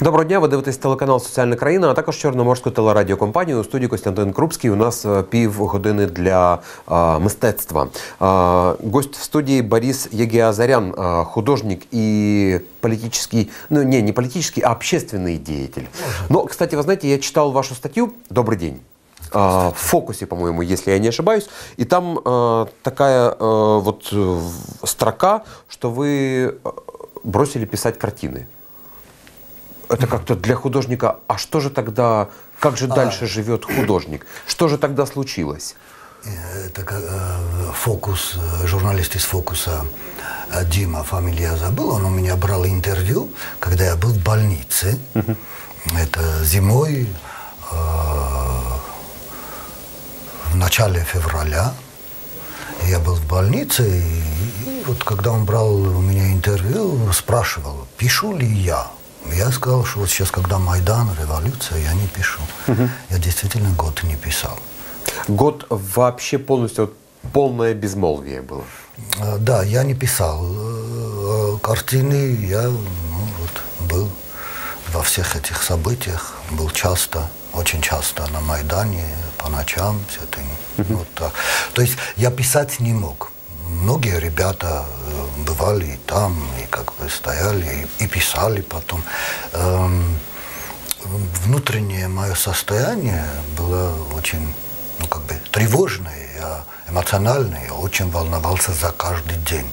Доброго дня, ви дивитесь телеканал Соціальна країна, а також Чорноморську телерадіокомпанію. У студії Костянтин Крупський. У нас е, півгодини для а, мистецтва. А, гость в студии Борис Егиазарян, а, художник и политический, ну не, не политический, а общественный деятель. Но, кстати, вы знаете, я читал вашу статью «Добрый день». а, в фокусе, по-моему, если я не ошибаюсь. И там а, такая а, вот э, строка, что вы э, бросили писать картины. Это как-то для художника. А что же тогда, как же дальше живет художник? Что же тогда случилось? Это как, э, фокус, э, журналист из фокуса э, Дима, фамилия забыл, он у меня брал интервью, когда я был в больнице. Это зимой, э, в начале февраля. Я был в больнице, и, и вот когда он брал у меня интервью, спрашивал, пишу ли я. Я сказал, что вот сейчас, когда Майдан, революция, я не пишу. Я действительно год не писал. Год вообще полностью вот, полное безмолвие было. Э, Да, я не писал э, картины, я ну, вот, был во всех этих событиях, был часто, очень часто на Майдане, по ночам, все это. Вот так. То есть я писать не мог. Многие ребята э, бывали и там, и как бы стояли, и, писали потом. Эм, внутреннее мое состояние было очень, ну, как бы тревожное, я эмоциональное, я очень волновался за каждый день,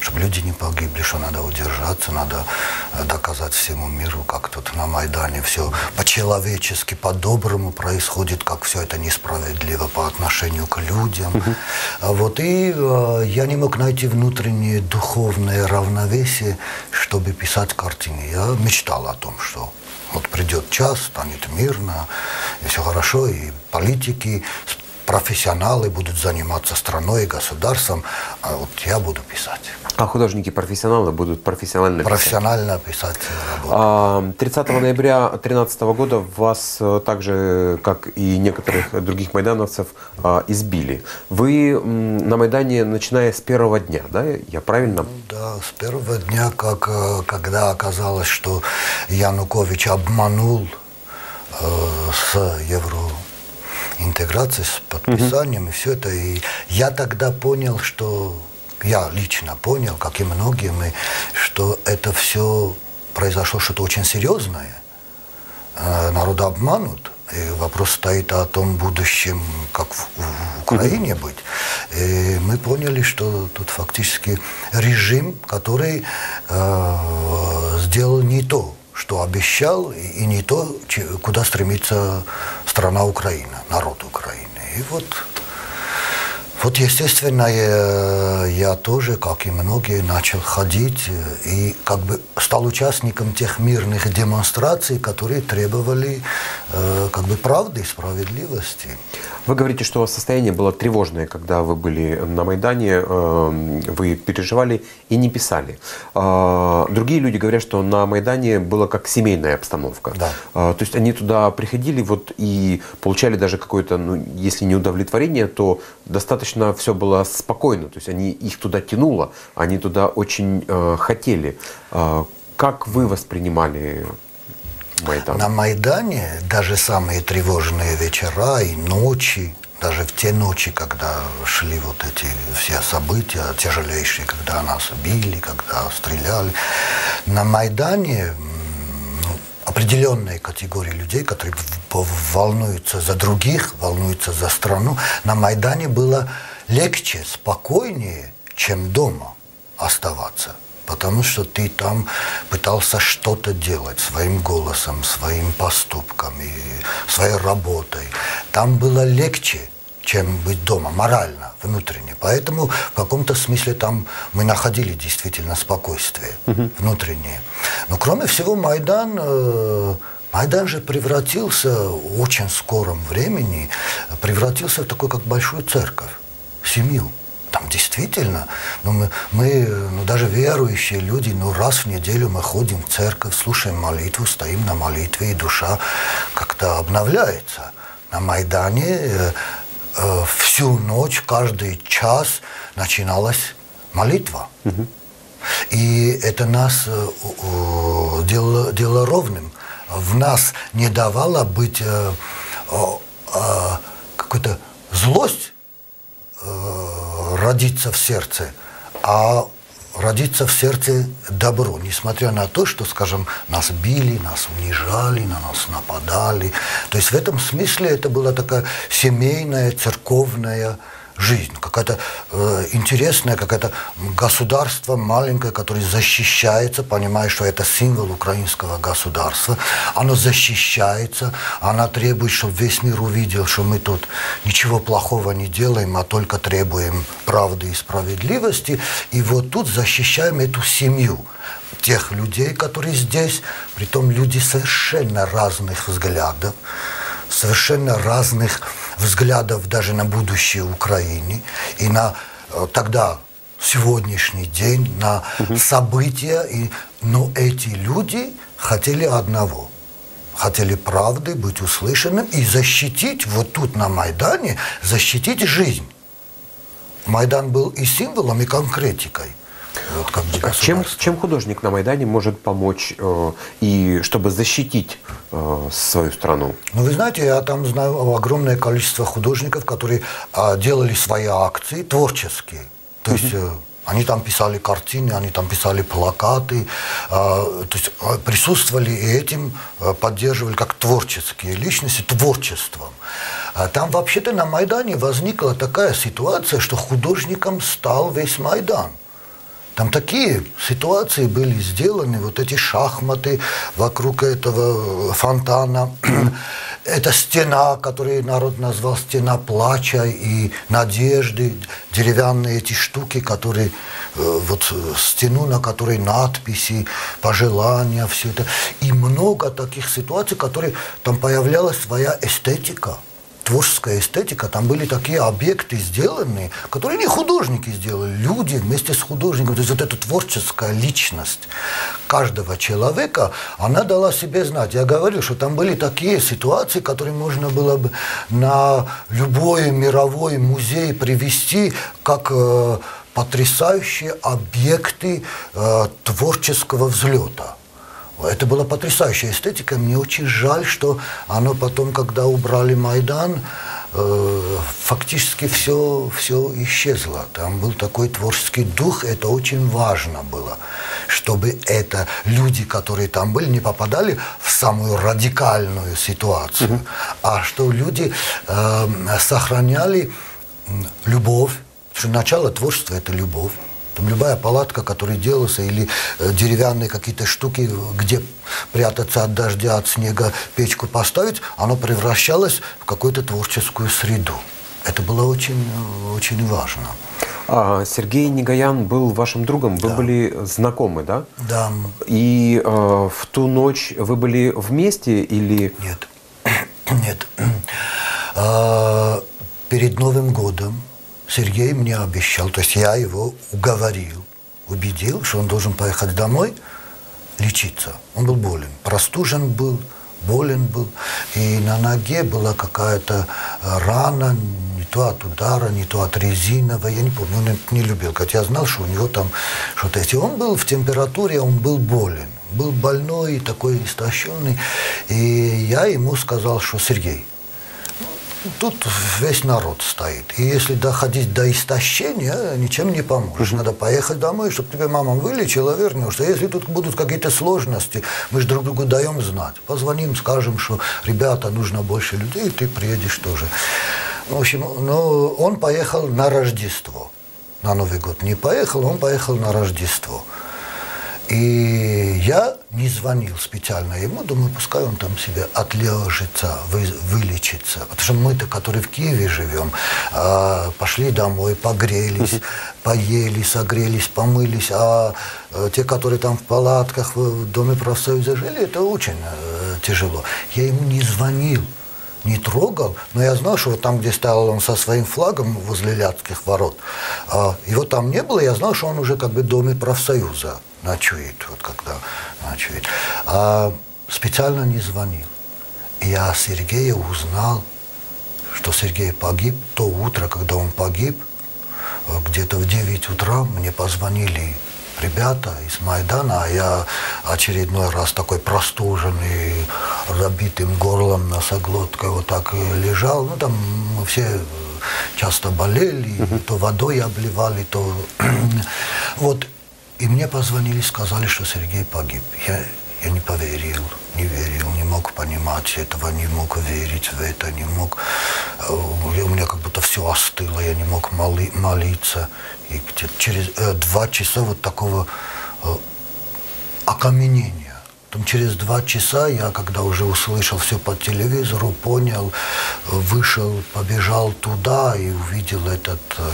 чтобы люди не погибли, что надо удержаться, надо э, доказать всему миру, как тут на Майдане все по-человечески, по-доброму происходит, как все это несправедливо по отношению к людям. А Вот, и э, я не мог найти внутреннее духовное равновесие, чтобы писать картины. Я мечтал о том, что вот придет час, станет мирно, и все хорошо, и политики, профессионалы будут заниматься страной и государством, а вот я буду писать. А художники-профессионалы будут профессионально писать. Профессионально писать работу. А, 30 ноября 2013 года вас э, так же, как и некоторых других майдановцев, а, избили. Вы на Майдане, начиная с первого дня, да? Я правильно? Да, с первого дня, как, э, когда оказалось, что Янукович обманул э, с евроинтеграцией, с подписанием и все это. И я тогда понял, что я лично понял, как и многие мы, что это все произошло что-то очень серьезное. Э, Народ обманут. И вопрос стоит о том будущем, как в, в Украине быть. И мы поняли, что тут фактически режим, который э, сделал не то, что обещал, и, не то, куда стремится страна Украина, народ Украины. И вот вот, естественно, я, тоже, как и многие, начал ходить и как бы стал участником тех мирных демонстраций, которые требовали э, как бы правды и справедливости. Вы говорите, что состояние было тревожное, когда вы были на Майдане, э, вы переживали и не писали. А, Другие люди говорят, что на Майдане было как семейная обстановка. Да. А, То есть они туда приходили вот и получали даже какое-то, ну, если не удовлетворение, то достаточно все было спокойно. То есть они, их туда тянуло, они туда очень э, хотели. А, Как вы воспринимали Майдан? На Майдане даже самые тревожные вечера и ночи, даже в те ночи, когда шли вот эти все события тяжелейшие, когда нас били, когда стреляли, на Майдане ну, определенные категории людей, которые волнуются за других, волнуются за страну, на Майдане было легче, спокойнее, чем дома оставаться. Потому что ты там пытался что-то делать своим голосом, своим поступком и своей работой. Там было легче, чем быть дома, морально, внутренне. Поэтому в каком-то смысле там мы находили действительно спокойствие внутреннее. Но кроме всего Майдан, э, Майдан же превратился в очень скором времени, превратился в такой как большую церковь, семью. Там действительно, ну мы, мы, ну даже верующие люди, ну раз в неделю мы ходим в церковь, слушаем молитву, стоим на молитве, и душа как-то обновляется. На Майдане э, э, всю ночь, каждый час начиналась молитва. И это нас э, э, делало, делало ровным. в нас не давала быть э, э, какой-то злость э, родиться в сердце, а родиться в сердце добро, несмотря на то, что, скажем, нас били, нас унижали, на нас нападали. То есть в этом смысле это была такая семейная, церковная жизнь, какая-то э, интересная, какое-то государство маленькое, которое защищается, понимая, что это символ украинского государства, оно защищается, она требует, чтобы весь мир увидел, что мы тут ничего плохого не делаем, а только требуем правды и справедливости, и вот тут защищаем эту семью тех людей, которые здесь, притом люди совершенно разных взглядов, совершенно разных взглядов даже на будущее Украины и на э, тогда сегодняшний день, на угу. события. И, но эти люди хотели одного – хотели правды, быть услышанным и защитить вот тут на Майдане, защитить жизнь. Майдан был и символом, и конкретикой. Вот как а чем, чем художник на Майдане может помочь э, и чтобы защитить э, свою страну? Ну, вы знаете, я там знаю огромное количество художников, которые э, делали свои акции творческие. То есть э, они там писали картины, они там писали плакаты, э, то есть э, присутствовали и этим э, поддерживали как творческие личности творчеством. А там вообще-то на Майдане возникла такая ситуация, что художником стал весь Майдан. Там такие ситуации были сделаны, вот эти шахматы вокруг этого фонтана, эта стена, которую народ назвал стена плача и надежды, деревянные эти штуки, которые э, вот стену, на которой надписи, пожелания, все это. И много таких ситуаций, которые там появлялась своя эстетика – творческая эстетика, там были такие объекты сделаны, которые не художники сделали, люди вместе с художником. То есть вот эта творческая личность каждого человека, она дала себе знать. Я говорю, что там были такие ситуации, которые можно было бы на любой мировой музей привести как э, потрясающие объекты э, творческого взлета. Это была потрясающая эстетика. Мне очень жаль, что оно потом, когда убрали Майдан, э, фактически все, все исчезло. Там был такой творческий дух, это очень важно было, чтобы это люди, которые там были, не попадали в самую радикальную ситуацию, угу. а что люди э, сохраняли любовь, что начало творчества – это любовь. Там любая палатка, которая делалась, или э, деревянные какие-то штуки, где прятаться от дождя, от снега, печку поставить, оно превращалось в какую-то творческую среду. Это было очень, очень важно. А Сергей Негаян был вашим другом, вы да. были знакомы, да? Да. И э, в ту ночь вы были вместе или... Нет, нет. А, перед Новым годом Сергей мне обещал, то есть я его уговорил, убедил, что он должен поехать домой лечиться. Он был болен, простужен был, болен был, и на ноге была какая-то рана, не то от удара, не то от резиновой, я не помню, он не любил, хотя я знал, что у него там что-то есть. И он был в температуре, он был болен, был больной, такой истощенный, и я ему сказал, что Сергей, Тут весь народ стоит. И если доходить до истощения, ничем не поможешь. Надо поехать домой, чтобы тебе мама вылечила, вернешь. А если тут будут какие-то сложности, мы же друг другу даем знать. Позвоним, скажем, что ребята, нужно больше людей, и ты приедешь тоже. В общем, ну, он поехал на Рождество. На Новый год не поехал, он поехал на Рождество. И я не звонил специально ему, думаю, пускай он там себе отлежится, вы, вылечится. Потому что мы-то, которые в Киеве живем, э, пошли домой, погрелись, поели, согрелись, помылись. А э, те, которые там в палатках, в Доме профсоюза жили, это очень э, тяжело. Я ему не звонил не трогал, но я знал, что вот там, где стоял он со своим флагом возле Ляцких ворот, а, его там не было, я знал, что он уже как бы в Доме профсоюза ночует, вот когда ночует. А специально не звонил. И я Сергея узнал, что Сергей погиб то утро, когда он погиб, где-то в 9 утра мне позвонили ребята из Майдана, а я очередной раз такой простуженный, забитым горлом, носоглоткой вот так лежал. Ну, там мы все часто болели, uh-huh. то водой обливали, то... вот. И мне позвонили, сказали, что Сергей погиб. Я, я не поверил, не верил, не мог понимать этого, не мог верить в это, не мог... Э, у меня как будто все остыло, я не мог моли, молиться. И через э, два часа вот такого э, окаменения. Потом через два часа я, когда уже услышал все по телевизору, понял, вышел, побежал туда и увидел этот э,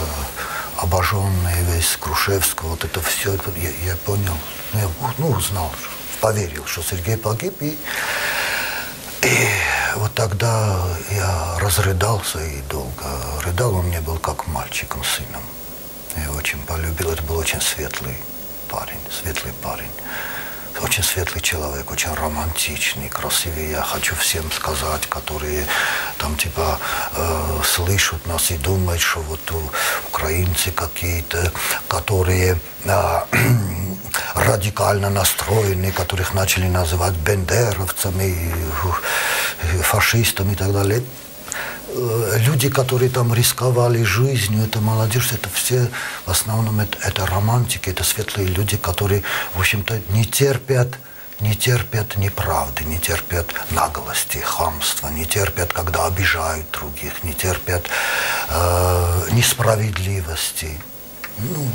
обожженный весь Крушевского, вот это все, я, я понял, ну, я ну, узнал, поверил, что Сергей погиб, и, и вот тогда я разрыдался и долго рыдал, он мне был как мальчиком, сыном. Я очень полюбил. Это был очень светлый парень, светлый парень. Очень светлый человек, очень романтичный, красивый. Я хочу всем сказать, которые там типа э, слышат нас и думают, что вот украинцы какие-то, которые э, радикально настроенные, которых начали называть бендеровцами, фашистами и так далее. Э, люди, которые там рисковали жизнью, это молодежь, это все, в основном, это, это романтики, это светлые люди, которые, в общем-то, не терпят не терпят неправды, не терпят наглости, хамства, не терпят, когда обижают других, не терпят э, несправедливости. Ну,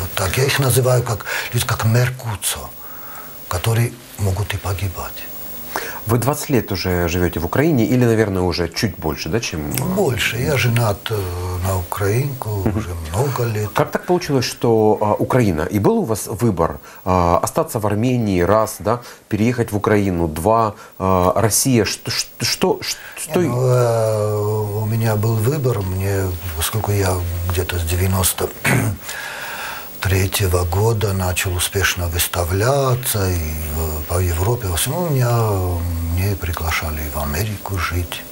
вот так. Я их называю как люди, как меркуцо, которые могут и погибать. Вы 20 лет уже живете в Украине или, наверное, уже чуть больше, да, чем... Больше. Я женат э, на украинку уже много лет. Как так получилось, что а, Украина? И был у вас выбор а, остаться в Армении, раз, да, переехать в Украину, два, а, Россия, что... что, что... Не, ну, э, у меня был выбор, мне, поскольку я где-то с 90 третьего года начал успешно выставляться и по Европе. В основном меня не приглашали в Америку жить.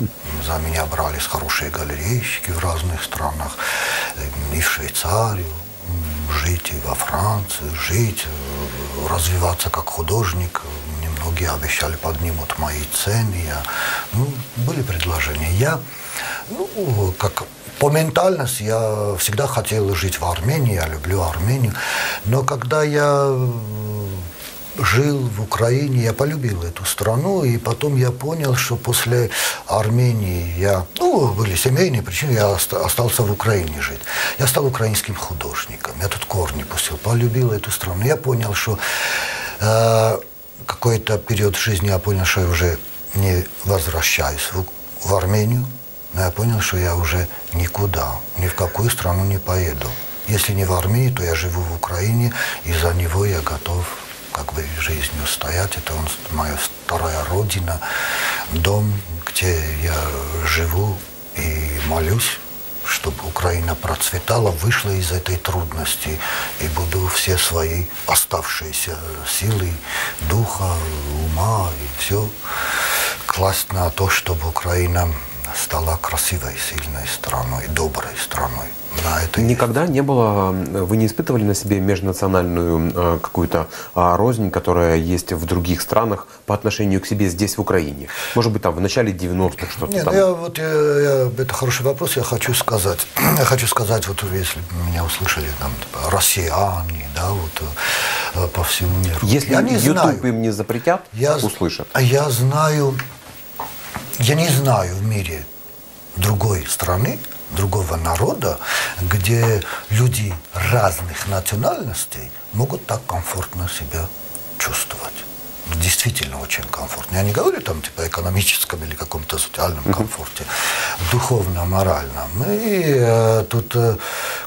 За меня брались хорошие галерейщики в разных странах. И в Швейцарию жить, и во Францию жить, развиваться как художник. Многие обещали поднимут мои цены. Я, ну, были предложения. Я, ну, как по ментальности я всегда хотел жить в Армении, я люблю Армению. Но когда я жил в Украине, я полюбил эту страну, и потом я понял, что после Армении я, ну, были семейные причины, я остался в Украине жить. Я стал украинским художником, я тут корни пустил, полюбил эту страну. Я понял, что э, какой-то период жизни я понял, что я уже не возвращаюсь в, в Армению, но я понял, что я уже никуда, ни в какую страну не поеду. Если не в армии, то я живу в Украине, и за него я готов как бы жизнью стоять. Это он, моя вторая родина, дом, где я живу и молюсь, чтобы Украина процветала, вышла из этой трудности и буду все свои оставшиеся силы, духа, ума и все класть на то, чтобы Украина стала красивой, сильной страной, доброй страной. Да, это Никогда есть. не было, вы не испытывали на себе межнациональную э, какую-то э, рознь, которая есть в других странах по отношению к себе здесь, в Украине? Может быть, там в начале 90-х что-то Нет, там? Я, вот, я, я, это хороший вопрос, я хочу сказать. Я хочу сказать, вот если меня услышали там типа, россияне, да, вот э, по всему миру. Если я не YouTube знаю, им не запретят, я, услышат. Я знаю я не знаю в мире другой страны, другого народа, где люди разных национальностей могут так комфортно себя чувствовать действительно очень комфортно. Я не говорю там типа экономическом или каком-то социальном комфорте, духовно, моральном. И э, тут э,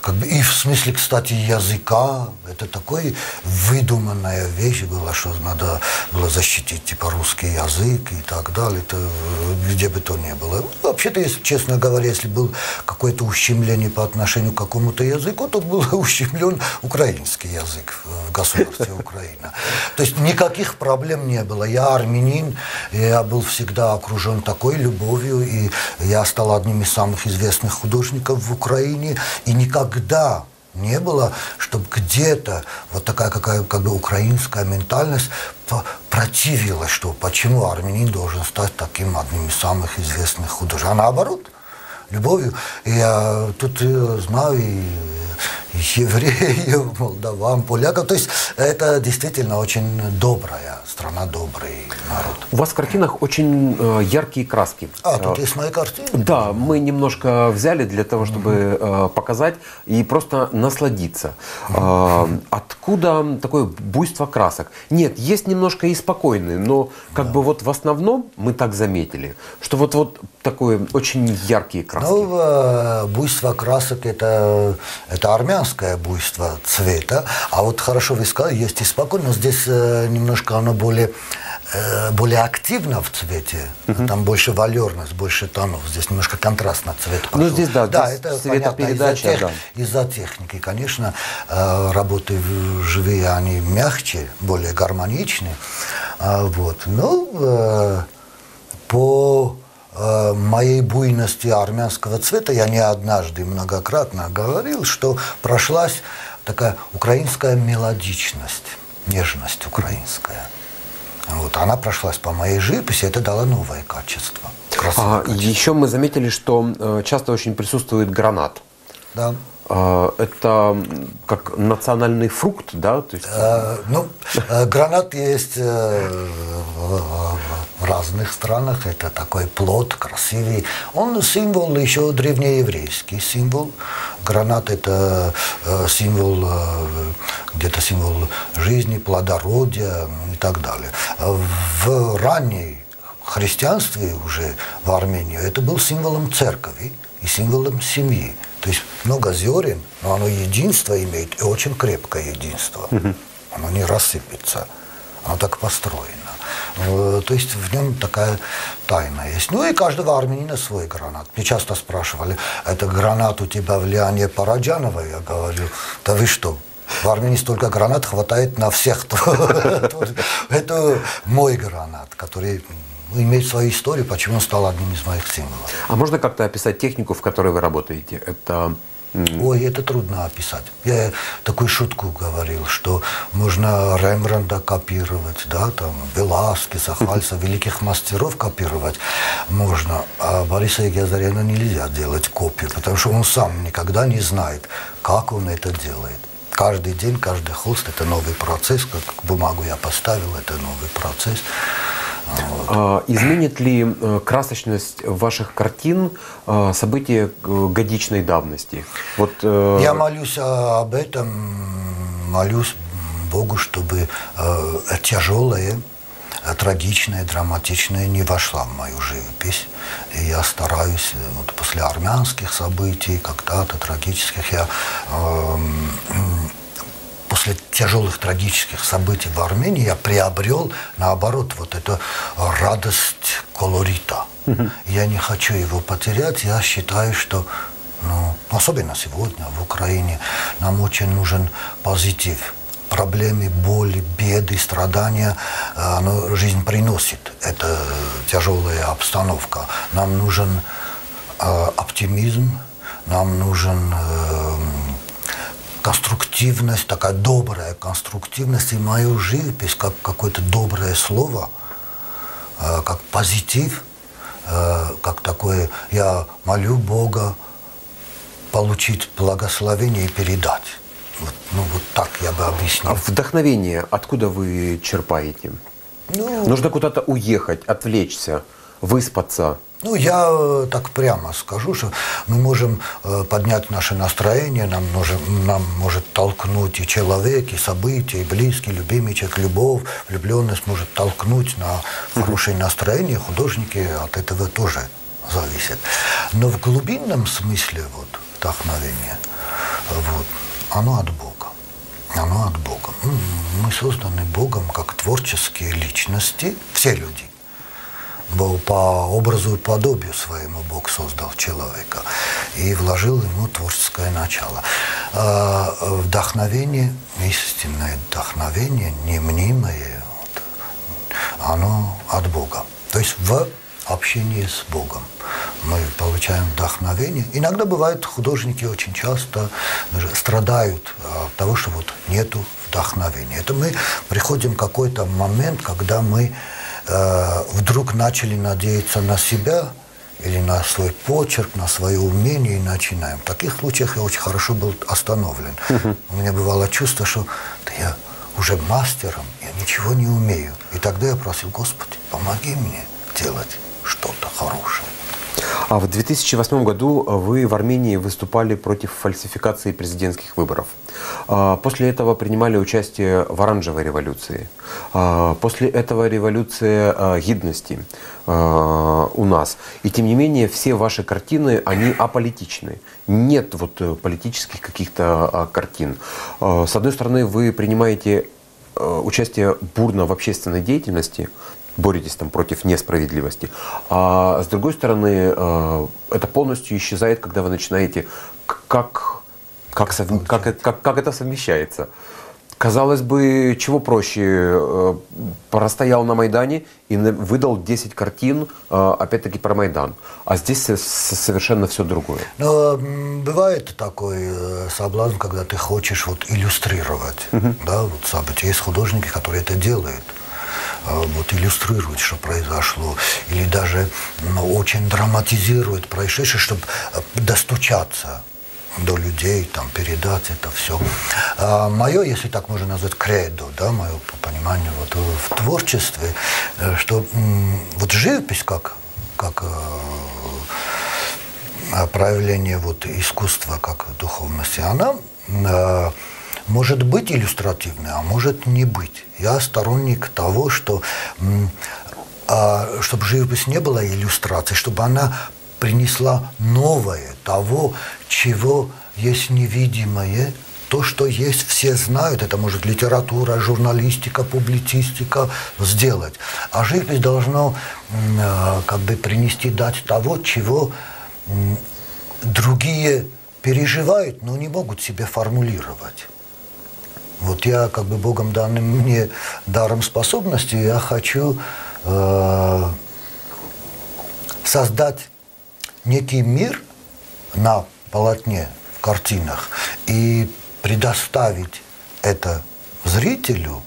как бы и в смысле, кстати, языка, это такой выдуманная вещь была, что надо было защитить типа русский язык и так далее, это э, где бы то ни было. Вообще-то, если честно говоря, если был какое-то ущемление по отношению к какому-то языку, то был ущемлен украинский язык в государстве Украина. То есть никаких проблем проблем не было. Я армянин, я был всегда окружен такой любовью, и я стал одним из самых известных художников в Украине. И никогда не было, чтобы где-то вот такая какая как бы украинская ментальность противилась, что почему армянин должен стать таким одним из самых известных художников. А наоборот, любовью. И я тут э, знаю и евреев, молдаван, поляков. То есть это действительно очень добрая страна, добрый народ. У вас в картинах очень э, яркие краски. А, тут есть мои картины? Да, мы немножко взяли для того, чтобы э, показать и просто насладиться. Э, откуда такое буйство красок? Нет, есть немножко и спокойные, но как да. бы вот в основном мы так заметили, что вот, вот такое очень яркие краски. Ну, э, буйство красок это, это армянское буйство цвета. А вот хорошо вы сказали, есть и спокойно, но здесь э, немножко оно более э, более активно в цвете, угу. там больше валерность, больше тонов. Здесь немножко контрастно цвет пошел. Ну здесь да, да, здесь это цветопередача, из-за, тех, да. из-за техники, конечно, работы живые они мягче, более гармоничны, а, вот. Ну по моей буйности армянского цвета я не однажды многократно говорил, что прошлась такая украинская мелодичность, нежность украинская. Вот, она прошлась по моей живописи, это дало новое качество. А, качество. Еще мы заметили, что э, часто очень присутствует гранат. Да. А, это как национальный фрукт, да? То есть... Э, ну, э, гранат есть э, в разных странах. Это такой плод красивый. Он символ еще древнееврейский символ. Гранат это символ, где-то символ жизни, плодородия и так далее. В ранней христианстве уже в Армении это был символом церкви и символом семьи. То есть много зерен, но оно единство имеет, и очень крепкое единство. Оно не рассыпется. Оно так построено. Э, то есть в нем такая тайна есть. Ну и каждого армянина свой гранат. Мне часто спрашивали, это гранат у тебя влияние Параджанова? Я говорю, да вы что, в Армении столько гранат хватает на всех. Это мой гранат, который имеет свою историю, почему он стал одним из моих символов. А можно как-то описать технику, в которой вы работаете? Это Ой, это трудно описать. Я такую шутку говорил, что можно Рембранда копировать, да, там, Веласкеса, Хальса, великих мастеров копировать можно, а Бориса Егязаряна нельзя делать копию, потому что он сам никогда не знает, как он это делает. Каждый день, каждый холст – это новый процесс, как бумагу я поставил, это новый процесс. А, изменит ли э, красочность ваших картин э, события э, годичной давности? Вот, Я молюсь об этом, молюсь Богу, чтобы тяжелое, трагичное, драматичное не вошло в мою живопись. И я стараюсь вот, после армянских событий, когда-то трагических, я э, после тяжелых трагических событий в Армении я приобрел, наоборот, вот эту радость колорита. Я не хочу его потерять. Я считаю, что, ну, особенно сегодня в Украине, нам очень нужен позитив. Проблемы, боли, беды, страдания оно, жизнь приносит. Это тяжелая обстановка. Нам нужен э, оптимизм, нам нужен э, конструктивность, такая добрая конструктивность, и мою живопись как какое-то доброе слово, э, как позитив, э, как такое, я молю Бога получить благословение и передать. Вот, ну вот так я бы объяснил. А вдохновение откуда вы черпаете? Ну, Нужно куда-то уехать, отвлечься, выспаться. Ну, я э, так прямо скажу, что мы можем э, поднять наше настроение, нам, нужен, нам может толкнуть и человек, и события, и близкий, любимый человек, любовь, влюбленность может толкнуть на хорошее настроение. Художники от этого тоже зависят. Но в глубинном смысле вот, вдохновение, вот, оно от Бога. Оно от Бога. Мы созданы Богом как творческие личности, все люди был по образу и подобию своему Бог создал человека и вложил ему творческое начало. А, вдохновение, истинное вдохновение, не мнимое, вот, оно от Бога. То есть в общении с Богом. мы получаем вдохновение. Иногда бывают художники очень часто страдают от того, что вот нету вдохновения. Это мы приходим в какой-то момент, когда мы э, вдруг начали надеяться на себя или на свой почерк, на свое умение и начинаем. В таких случаях я очень хорошо был остановлен. У меня бывало чувство, что да я уже мастером, я ничего не умею. И тогда я просил, Господи, помоги мне делать что-то хорошее. А в 2008 году вы в Армении выступали против фальсификации президентских выборов. А, после этого принимали участие в оранжевой революции. А, после этого революция а, гидности у нас. И тем не менее все ваши картины, они аполитичны. Нет вот э, политических каких-то картин. С одной стороны, вы принимаете э, участие бурно в общественной деятельности, боретесь там против несправедливости. А с другой стороны, э, это полностью исчезает, когда вы начинаете как, как, сов... как, как, как это совмещается. Казалось бы, чего проще, э, простоял на Майдане и выдал 10 картин, э, опять-таки про Майдан. А здесь совершенно все другое. Но бывает такой соблазн, когда ты хочешь вот иллюстрировать угу. да, вот события. Есть художники, которые это делают. А, вот, иллюстрирует, что произошло, или даже ну, очень драматизирует происшедшее, чтобы э, достучаться до людей, там, передать это все. А мое, если так можно назвать, кредо, да, мое по пониманию вот, в творчестве, э, что вот живопись как, как э, проявление вот, искусства как духовности, она может быть иллюстративной, а может не быть. Я сторонник того, что а, чтобы живопись не была иллюстрацией, чтобы она принесла новое, того, чего есть невидимое, то, что есть, все знают, это может литература, журналистика, публицистика сделать. А живопись должна как бы принести, дать того, чего другие переживают, но не могут себе формулировать. Вот я как бы Богом данным мне даром способности, я хочу э, создать некий мир на полотне, в картинах, и предоставить это зрителю,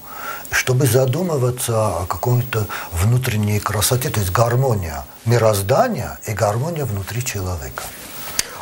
чтобы задумываться о какой-то внутренней красоте, то есть гармония мироздания и гармония внутри человека.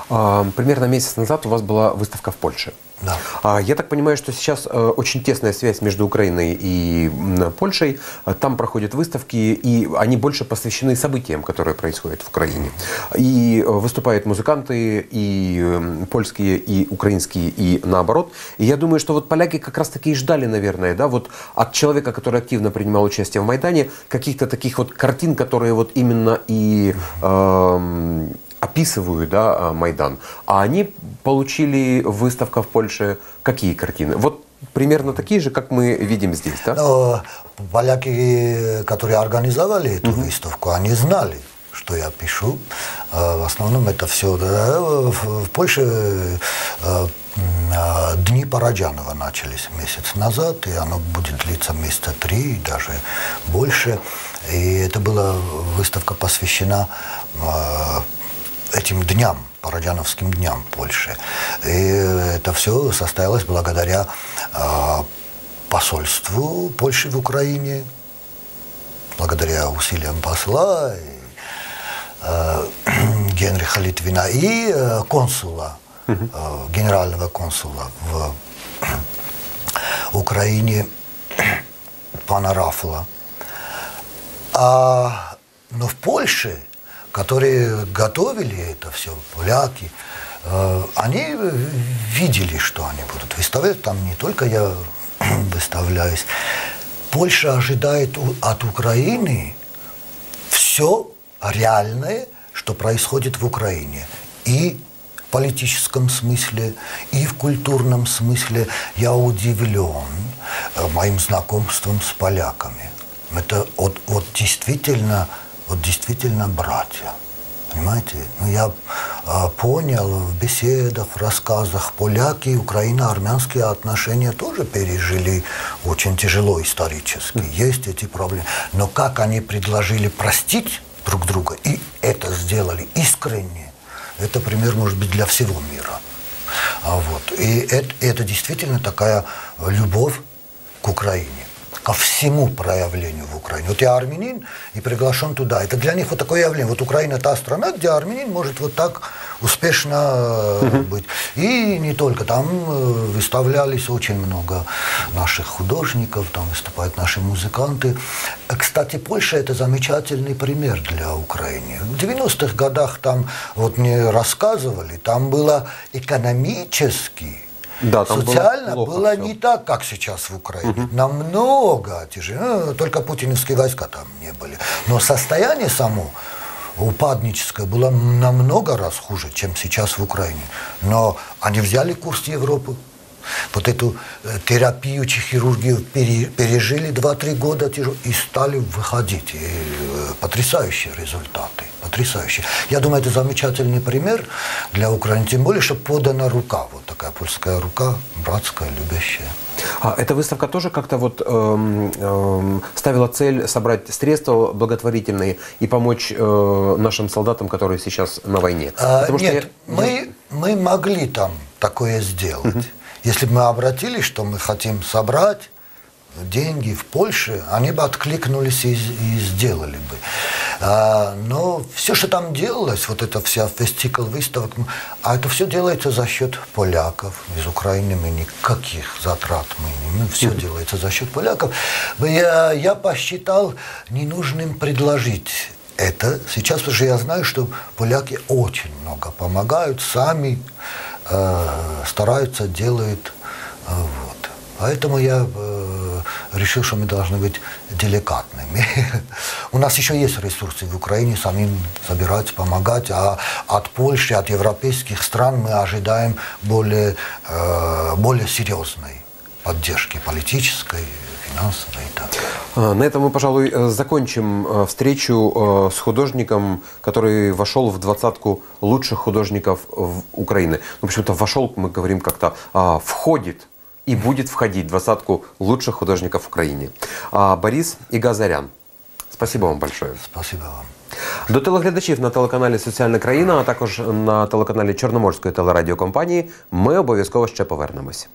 А, примерно месяц назад у вас была выставка в Польше. Да. А, я так понимаю, что сейчас э, очень тесная связь между Украиной и Польшей. А, там проходят выставки, и они больше посвящены событиям, которые происходят в Украине. И э, выступают музыканты и польские, и украинские, и наоборот. И я думаю, что вот поляки как раз таки и ждали, наверное, да, вот от человека, который активно принимал участие в Майдане, каких-то таких вот картин, которые вот именно и э, описывают да, а, Майдан, а они получили выставка в Польше какие картины? Вот примерно такие же, как мы видим здесь, да? Но поляки, которые организовали эту угу. выставку, они знали, что я пишу. А, в основном это все в Польше а, Дни Параджанова начались месяц назад, и оно будет длиться месяца три, даже больше. И это была выставка посвящена этим дням, Парадяновским дням Польши. И это все состоялось благодаря э, посольству Польши в Украине, благодаря усилиям посла и, э, Генриха Литвина и э, консула, э, генерального консула в Украине пана Рафла. А, но в Польше которые готовили это все, поляки, э, они видели, что они будут выставлять. Там не только я выставляюсь. Польша ожидает от Украины все реальное, что происходит в Украине. И в политическом смысле, и в культурном смысле я удивлен э, моим знакомством с поляками. Это вот, вот действительно вот действительно братья. Понимаете? Ну, я э, понял в беседах, в рассказах, поляки и украино-армянские отношения тоже пережили очень тяжело исторически. Есть эти проблемы. Но как они предложили простить друг друга. И это сделали искренне. Это пример, может быть, для всего мира. А вот. И это, это действительно такая любовь к Украине ко всему проявлению в Украине. Вот я армянин и приглашен туда. Это для них вот такое явление. Вот Украина та страна, где армянин может вот так успешно угу. быть. И не только. Там э, выставлялись очень много наших художников, там выступают наши музыканты. Кстати, Польша – это замечательный пример для Украины. В 90-х годах там, вот мне рассказывали, там было экономически да, там Социально было, было не так, как сейчас в Украине. Угу. Намного тяжелее. Ну, только путинские войска там не были. Но состояние само упадническое было намного раз хуже, чем сейчас в Украине. Но они взяли курс Европы, вот эту э, терапию, хирургию пережили 2-3 года и стали выходить. И э, потрясающие результаты. Потрясающие. Я думаю, это замечательный пример для Украины. Тем более, что подана рука. Вот такая польская рука, братская, любящая. А эта выставка тоже как-то вот эм, эм, ставила цель собрать средства благотворительные и помочь э, нашим солдатам, которые сейчас на войне. А, Потому нет, что я... мы, мы могли там такое сделать. Угу. Если бы мы обратились, что мы хотим собрать деньги в Польше, они бы откликнулись и, и сделали бы. А, но все, что там делалось, вот эта вся фестикал выставок, а это все делается за счет поляков. Из Украины мы никаких затрат мы не, мы все делается за счет поляков. Я, я посчитал ненужным предложить это сейчас, потому что я знаю, что поляки очень много помогают, сами стараются, делают. Э, вот. Поэтому я э, решил, что мы должны быть деликатными. У нас еще есть ресурсы в Украине самим собирать, помогать, а от Польши, от европейских стран мы ожидаем более, э, более серьезной поддержки политической, финансовой. Да. На этом мы, пожалуй, э, закончим э, встречу э, с художником, который вошел в двадцатку лучших художников в Украины. Ну, почему-то вошел, мы говорим как-то, а, входит и будет входить в двадцатку лучших художников в Украине. А, Борис Игазарян. Спасибо вам большое. Спасибо вам. До телеглядачів на телеканалі Соціальна країна, а також на телеканалі Чорноморської телерадіокомпанії ми обов'язково ще повернемось.